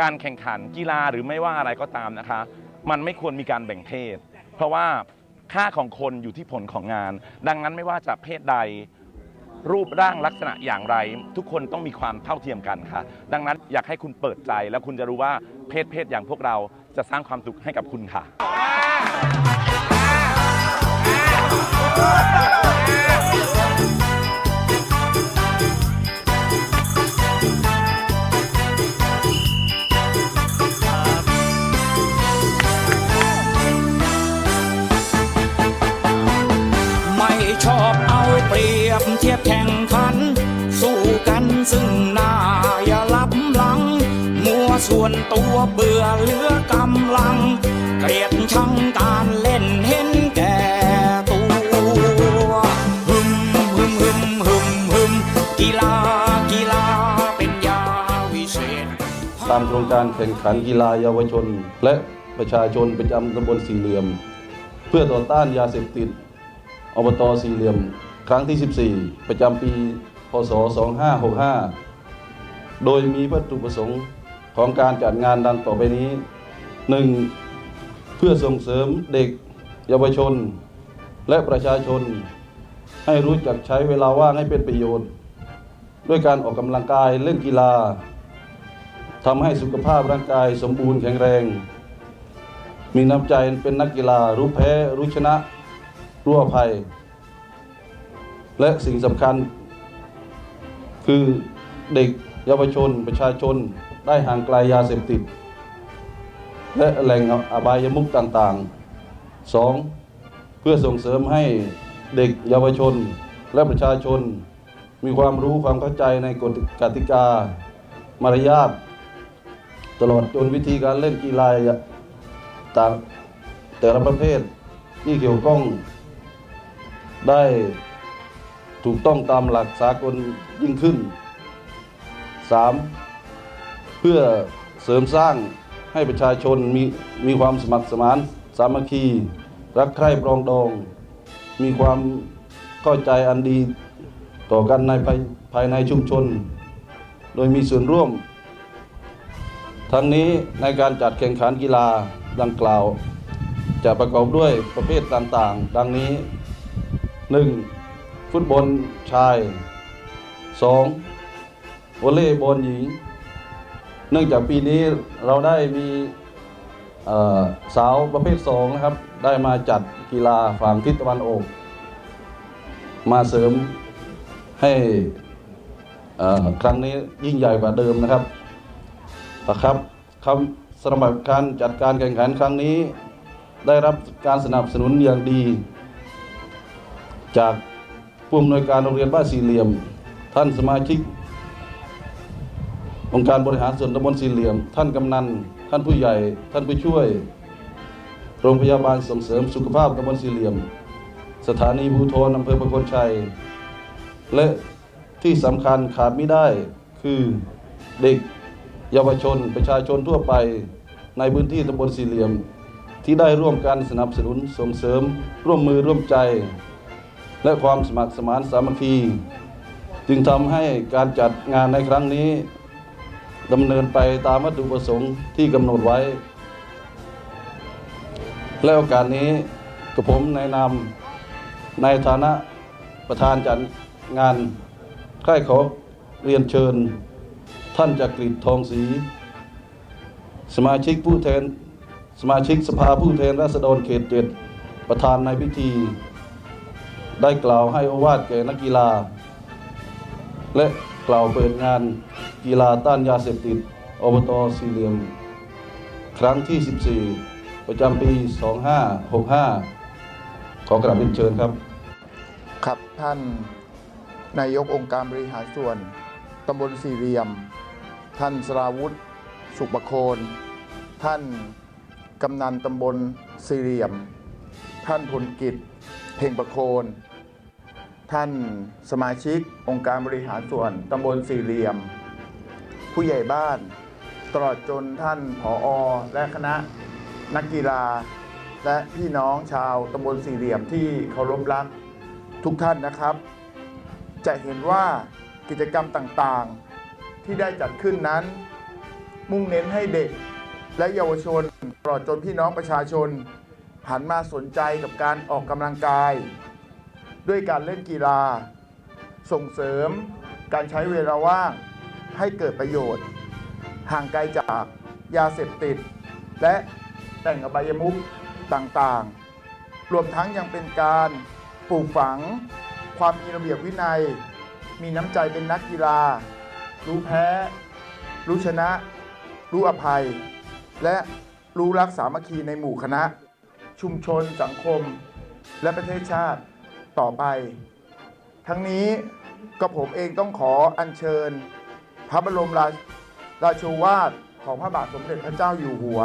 การแข่งขันกีฬาหรือไม่ว่าอะไรก็ตามนะคะ มันไม่ควรมีการแบ่งเพศ เพราะว่าค่าของคนอยู่ที่ผลของงาน ดังนั้นไม่ว่าจะเพศใดรูปร่างลักษณะอย่างไร ทุกคนต้องมีความเท่าเทียมกันค่ะ ดังนั้นอยากให้คุณเปิดใจแล้วคุณจะรู้ว่าเพศเพศอย่างพวกเราจะสร้างความสุขให้กับคุณค่ะ วนตัวเบื่อเหลือกำลัง เกลียดชังการเล่นเห็นแก่ตัวหึมหึมหึมหึมหึมกีฬากีฬาเป็นยาวิเศษ ตามโครงการแข่งขันกีฬาเยาวชน และประชาชนประจำตำบลสี่เหลี่ยม เพื่อต่อต้านยาเสพติดอบตสี่เหลี่ยม ครั้งที่ 14 ประจำปี พศ 2565 โดยมีวัตถุประสงค์ ของการจัดงานดังต่อไปนี้ 1. เพื่อส่งเสริมเด็ก เยาวชน และประชาชน ให้รู้จักใช้เวลาว่างให้เป็นประโยชน์ ด้วยการออกกำลังกายเล่นกีฬาทำให้สุขภาพร่างกายสมบูรณ์แข็งแรง มีน้ำใจเป็นนักกีฬารู้แพ้ รู้ชนะ รู้อภัย และสิ่งสำคัญ คือเด็กเยาวชน ประชาชน ได้ห่างไกลยาเสพติด และแหล่งอบายมุขต่างๆ 2. เพื่อส่งเสริมให้เด็กเยาวชนและประชาชน มีความรู้ความเข้าใจในกฎกติกา มารยาทตลอดจนวิธีการเล่นกีฬาต่างแต่ละประเภทที่เกี่ยวข้อง ได้ถูกต้องตามหลักสากลยิ่งขึ้น 3. เพื่อเสริมสร้างให้ประชาชนมีมีความสมัครสมานสามัคคี รักใคร่ปรองดอง มีความเข้าใจอันดีต่อกันในภายภายในชุมชน โดยมีส่วนร่วม ทั้งนี้ในการจัดแข่งขันกีฬาดังกล่าว จะประกอบด้วยประเภทต่างๆ ดังนี้ 1. ฟุตบอลชาย 2. วอลเลย์บอลหญิง เนื่องจากปีนี้เราได้มีสาวประเภท2นะครับ ได้มาจัดกีฬาฝั่งทิศตะวันออก มาเสริมให้ครั้งนี้ยิ่งใหญ่กว่าเดิมนะครับนะครับคำสำหรับการจัดการแข่งขันครั้งนี้ ได้รับการสนับสนุนอย่างดี จากผู้อำนวยการโรงเรียนบ้านสี่เหลี่ยม ท่านสมาชิก องค์การบริหารส่วนตำบลสี่เหลี่ยม ท่านกำนัน ท่านผู้ใหญ่ ท่านผู้ช่วย โรงพยาบาลส่งเสริมสุขภาพตำบลสี่เหลี่ยม สถานีภูธรอำเภอประโคนชัย และที่สำคัญขาดไม่ได้คือเด็กเยาวชนประชาชนทั่วไปในพื้นที่ตำบลสี่เหลี่ยม ที่ได้ร่วมกันสนับสนุนส่งเสริม ร่วมมือร่วมใจ และความสมัครสมานสามัคคี จึงทำให้การจัดงานในครั้งนี้ ดำเนินไปตามวัตถุประสงค์ที่กำหนดไว้ และโอกาสนี้กับผมในนามในฐานะประธานจัดงานใคร่ขอเรียนเชิญ ท่านจักริดทองศรีสมาชิกผู้แทนสมาชิกสภาผู้แทนราษฎรเขตเจ็ดประธานในพิธี ได้กล่าวให้อวาทแก่นักกีฬา และกล่าวเปิดงาน กีฬาต้านยาเสพติด อบตสี่เหลี่ยม ครั้งที่ 14 ประจำปี 2565 ขอกราบเรียนเชิญครับ ครับท่านนายกองค์การบริหารส่วนตำบลสี่เหลี่ยม ท่านสราวุธ สุขประโคน ท่านกำนันตำบลสี่เหลี่ยม ท่านพลกิจ เพ่งประโคน ท่านสมาชิกองค์การบริหารส่วนตำบลสี่เหลี่ยม ผู้ใหญ่บ้าน ตลอดจนท่านผออและคณะนักกีฬา และพี่น้องชาวตำบลสี่เหลี่ยมที่เคารพรักทุกท่านนะครับ จะเห็นว่ากิจกรรมต่างๆ ที่ได้จัดขึ้นนั้น มุ่งเน้นให้เด็กและเยาวชนตลอดจนพี่น้องประชาชน หันมาสนใจกับการออกกำลังกาย ด้วยการเล่นกีฬา ส่งเสริมการใช้เวลาว่าง ให้เกิดประโยชน์ ห่างไกลจากยาเสพติด และแต่งอบายมุขต่างๆ รวมทั้งยังเป็นการปลูกฝัง ความมีระเบียบวินัย มีน้ำใจเป็นนักกีฬา รู้แพ้ รู้ชนะ รู้อภัย และรู้รักสามัคคีในหมู่คณะ ชุมชนสังคม และประเทศชาติต่อไป ทั้งนี้ก็ผมเองต้องขออัญเชิญ พระบรมราชราชวาทของพระบาทสมเด็จพระเจ้าอยู่หัว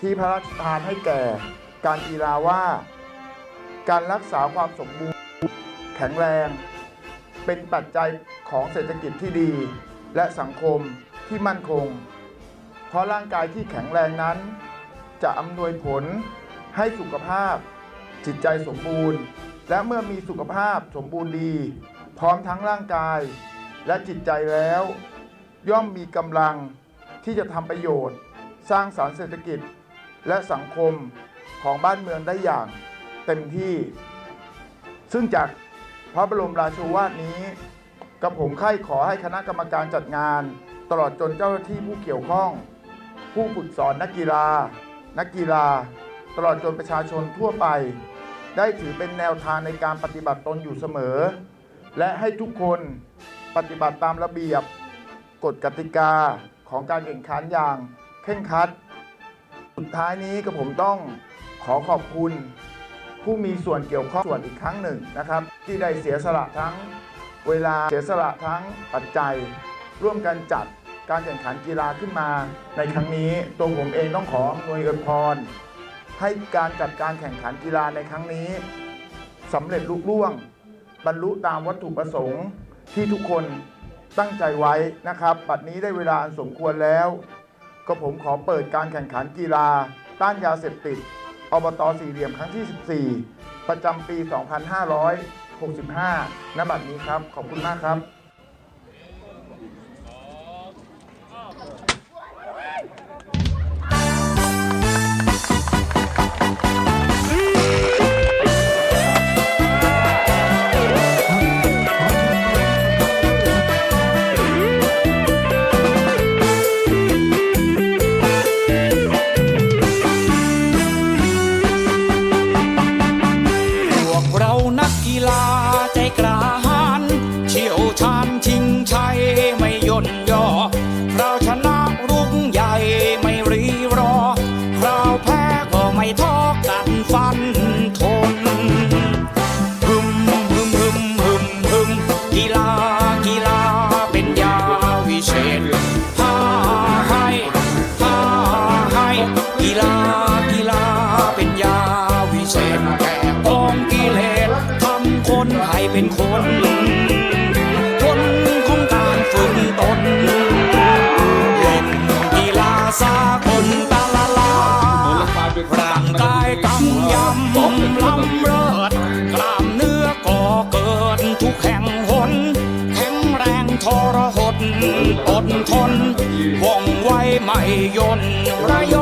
ที่พระราชทานให้แก่การกีฬาว่า การรักษาความสมบูรณ์แข็งแรง เป็นปัจจัยของเศรษฐกิจที่ดี และสังคมที่มั่นคง เพราะร่างกายที่แข็งแรงนั้น จะอำนวยผลให้สุขภาพ จิตใจสมบูรณ์ และเมื่อมีสุขภาพสมบูรณ์ดี พร้อมทั้งร่างกาย และจิตใจแล้ว ย่อมมีกำลังที่จะทำประโยชน์ สร้างสารรค์เศรษฐกิจ และสังคมของบ้านเมืองได้อย่างเต็มที่ ซึ่งจากพระบรมราชวาทนี้กระผมไข้ขอให้คณะกรรมการจัดงาน ตลอดจนเจ้าหน้าที่ผู้เกี่ยวข้อง ผู้ฝึกสอนนักกีฬา นักกีฬา ตลอดจนประชาชนทั่วไป ได้ถือเป็นแนวทางในการปฏิบัติตนอยู่เสมอ และให้ทุกคน ปฏิบัติตามระเบียบ กฎกติกาของการแข่งขันอย่างเคร่งครัด สุดท้ายนี้ก็ผมต้องขอขอบคุณ ผู้มีส่วนเกี่ยวข้องส่วนอีกครั้งหนึ่งนะครับ ที่ได้เสียสละทั้งเวลาเสียสละทั้งปัจจัย ร่วมกันจัดการแข่งขันกีฬาขึ้นมา ในครั้งนี้ตัวผมเองต้องขออำนวยอวยพร ให้การจัดการแข่งขันกีฬาในครั้งนี้สำเร็จลุล่วง บรรลุตามวัตถุประสงค์ ที่ทุกคนตั้งใจไว้นะครับ บัดนี้ได้เวลาอันสมควรแล้ว ก็ผมขอเปิดการแข่งขันกีฬา ต้านยาเสพติด อบตสี่เหลี่ยมครั้งที่ 14 ประจำปี 2565 ณ บัดนี้ครับ ขอบคุณมากครับ ยนระย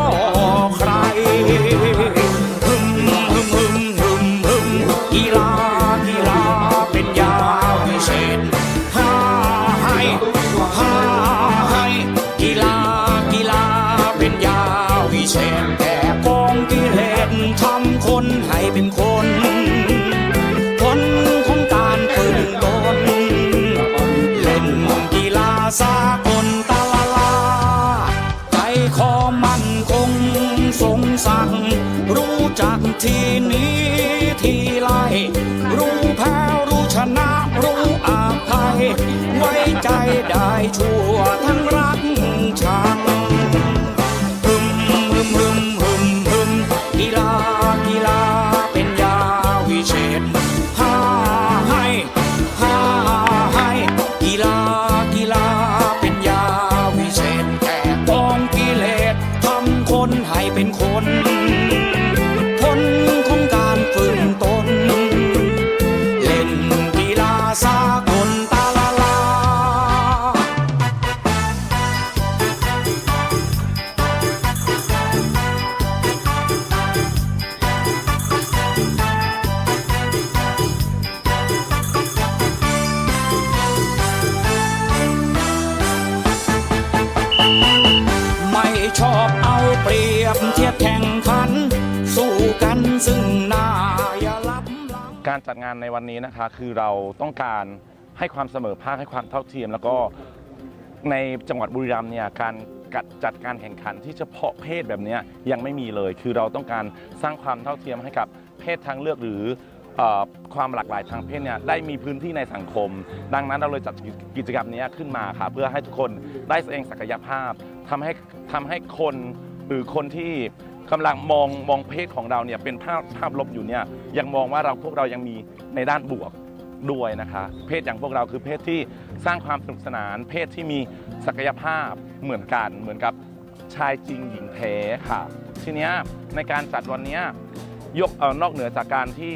สั่ง รู้จักทีนี้ทีไรรู้แพ้รู้ชนะรู้อาภัย ไว้ใจได้ชั่วทั้งรักชัง เปรียบเทียบแข่งขัน สู้กันซึ่งหน้าอย่าลับหลัง การจัดงานในวันนี้นะคะคือเราต้องการให้ความเสมอภาคให้ความเท่าเทียม แล้วก็ในจังหวัดบุรีรัมย์เนี่ยการกัดจัดการแข่งขันที่เฉพาะเพศแบบเนี้ยยังไม่มีเลย คือเราต้องการสร้างความเท่าเทียมให้กับเพศทางเลือกหรือเอ่อความหลากหลายทางเพศเนี่ยได้มีพื้นที่ในสังคม ดังนั้นเราเลยจัดกิจกรรมนี้ขึ้นมาค่ะเพื่อให้ทุกคนได้แสดงศักยภาพทำให้ทำให้คน หรือคนที่กำลังมองมองเพศของเราเนี่ยเป็นภาพภาพลบอยู่เนี่ยยังมองว่าเราพวกเรายังมีในด้านบวกด้วยนะคะ เพศอย่างพวกเราคือเพศที่สร้างความสนุกสนาน เพศที่มีศักยภาพเหมือนกัน เหมือนกับชายจริงหญิงแท้ค่ะ ทีนี้ในการจัดวันนี้ยกเออนอกเหนือจากการที่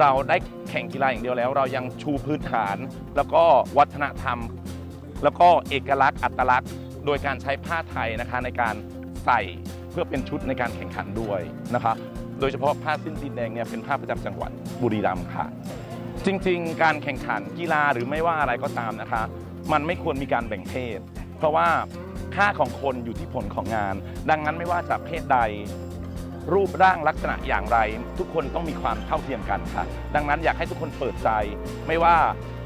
เราได้แข่งกีฬาอย่างเดียวแล้ว เรายังชูพื้นฐาน แล้วก็วัฒนธรรม แล้วก็เอกลักษณ์อัตลักษณ์ โดยการใช้ผ้าไทยนะคะในการ ใส่เพื่อเป็นชุดในการแข่งขันด้วยนะคะโดยเฉพาะผ้าสิ้นตีนแดงเนี่ยเป็นผ้าประจำจังหวัดบุรีรัมย์ค่ะ จริงๆ การแข่งขันกีฬาหรือไม่ว่าอะไรก็ตามนะคะ มันไม่ควรมีการแบ่งเพศ เพราะว่าค่าของคนอยู่ที่ผลของงาน ดังนั้นไม่ว่าจะเพศใด รูปร่างลักษณะอย่างไร ทุกคนต้องมีความเท่าเทียมกันค่ะ ดังนั้นอยากให้ทุกคนเปิดใจ ไม่ว่า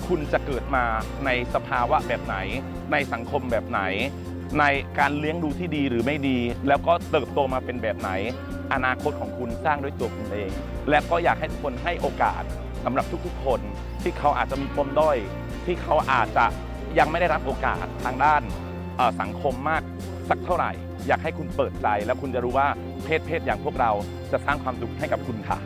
คุณจะเกิดมาในสภาวะแบบไหน ในสังคมแบบไหน ในการเลี้ยงดูที่ดีหรือไม่ดี แล้วก็เติบโตมาเป็นแบบไหน อนาคตของคุณสร้างด้วยตัวคุณเอง และก็อยากให้ทุกคนให้โอกาสสำหรับทุกๆ คนที่เขาอาจจะมีปมด้อย ที่เขาอาจจะยังไม่ได้รับโอกาสทางด้านสังคมมากสักเท่าไหร่ อยากให้คุณเปิดใจ แล้วคุณจะรู้ว่าเพศเพศอย่างพวกเราจะสร้างความสุขให้กับคุณค่ะ